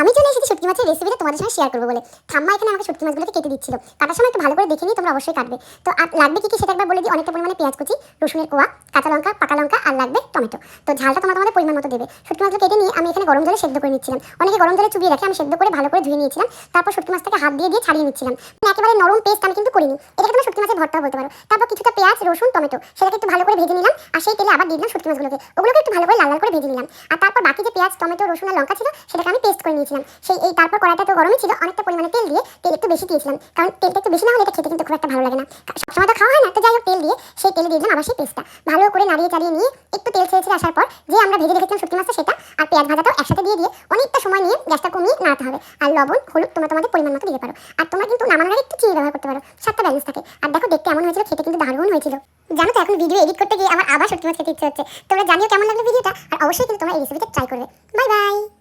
আমি চলে এসেছি শুটকি মাছের রেসিপিটা তোমাদের সঙ্গে শেয়ার করব বলে। ঠাম্মা এখানে আমাকে শুটকি মাছগুলোকে কেটে দিচ্ছিল। কাটার সময় একটু ভালো করে দেখে নিয়ে তোমরা অবশ্যই কাটবে। তো আর লাগবে কি কি সেটা একবার বলে দিই, অনেকটা পরিমাণে পেঁয়াজ কুচি, রসুনের কোয়া, কাঁচা লঙ্কা, পাকা লঙ্কা আর লাগবে টমেটো। তো ঝালটা তোমরা তোমাদের পরিমাণ মতো দেবে। শুটকি মাছগুলো কেটে নিয়ে আমি এখানে গরম জলে সেদ্ধ করে নিচ্ছিলাম। অনেকে গরম জলে চুবিয়ে রাখে, আমি সেদ্ধ করে ভালো করে ধুয়ে নিয়েছিলাম। তারপর শুটকি মাছটাকে হাত দিয়ে দিয়ে ছাড়িয়ে নিচ্ছিলাম। একেবারে নরম পেস্ট আমি কিন্তু করিনি। তোমরা শুটকি মাছের ভর্তাও বলতে পারো। তারপর কিছুটা পেঁয়াজ, রসুন, টমেটো, সেটাকে একটু ভালো করে ভেজে নিলাম, আর সেই তেলে আবার দিয়ে দিলাম শুটকি মাছগুলোকে। ওগুলোকে একটু ভালো করে লাল লাল করে ভেজে নিলাম। আর তারপর বাকি যে পেঁয়াজ, টমেটো, রসুন আর লঙ্কা ছিল, সেটাকে আমি পেস্ট করে নিয়েছিলাম। সেই এই তারপর কড়াইটা তো গরমই ছিল, অনেকটা পরিমাণে তেল দিয়ে তেল একটু বেশি দিয়েছিলাম। কারণ তেলটা একটু বেশি না হলে এটা খেতে কিন্তু খুব একটা ভালো লাগে না। সবসময় তো খাওয়া হয় না, তো যাই হোক তেল দিয়ে সেই তেলে দিয়ে দিলাম আবার সেই পেস্টটা ভালো করে নাড়িয়ে চাড়িয়ে নিয়ে একটু তেল ছেড়ে ছেড়ে আসার পর, যে আমরা ভেজে রেখেছিলাম শুটকি মাছটা, সেটা পেঁয়াজ ভাজাটাও একসাথে দিয়ে দিয়ে অনেকটা সময় নিয়ে গ্যাসটা কমিয়ে নাড়াতে হবে। আর লবণ, হলুদ তোমরা তোমাদের পরিমাণ মতো দিতে পারো। আর তোমরা কিন্তু নামানোর আগে একটু চিনি ব্যবহার করতে পারো সাতটা ব্যালেন্স থাকে। আর দেখো দেখতে এমন হয়েছিল, খেতে কিন্তু দারুণ হয়েছিল। জানো তো, এখন ভিডিও এডিট করতে গিয়ে আমার আবার সত্যি মাছ খেতে ইচ্ছে হচ্ছে। তোমরা জানিও কেমন লাগল ভিডিওটা আর অবশ্যই কিন্তু তোমরা এই রেসিপিটা ট্রাই করবে। Bye bye